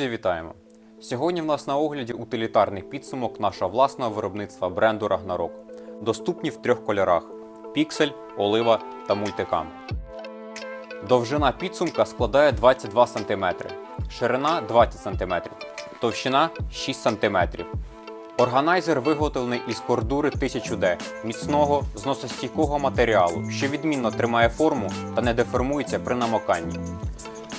Вітаємо! Сьогодні в нас на огляді утилітарний підсумок нашого власного виробництва бренду Ragnarok. Доступні в трьох кольорах: піксель, олива та мультикам. Довжина підсумка складає 22 см, ширина 20 см, товщина 6 см. Органайзер виготовлений із кордури 1000D, міцного, зносостійкого матеріалу, що відмінно тримає форму та не деформується при намоканні.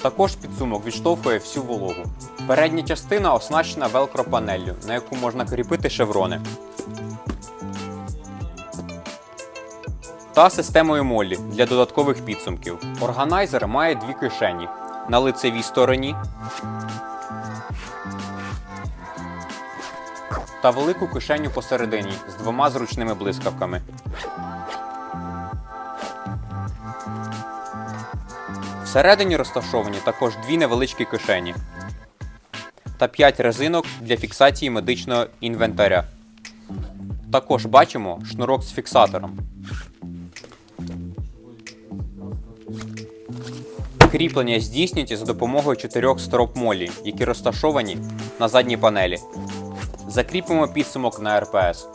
Також підсумок відштовхує всю вологу. Передня частина оснащена велкро-панеллю, на яку можна кріпити шеврони. Та системою Моллі для додаткових підсумків. Органайзер має дві кишені на лицевій стороні та велику кишеню посередині з двома зручними блискавками. Всередині розташовані також дві невеличкі кишені та 5 резинок для фіксації медичного інвентаря. Також бачимо шнурок з фіксатором. Кріплення здійснюється за допомогою чотирьох строп молі, які розташовані на задній панелі. Закріпимо підсумок на РПС.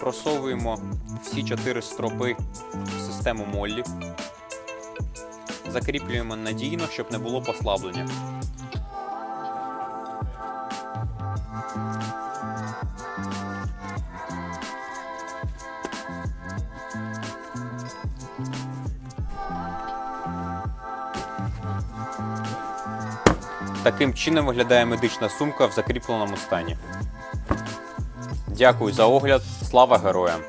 Просовуємо всі чотири стропи в систему моллі. Закріплюємо надійно, щоб не було послаблення. Таким чином виглядає медична сумка в закріпленому стані. Дякую за огляд. Слава героям!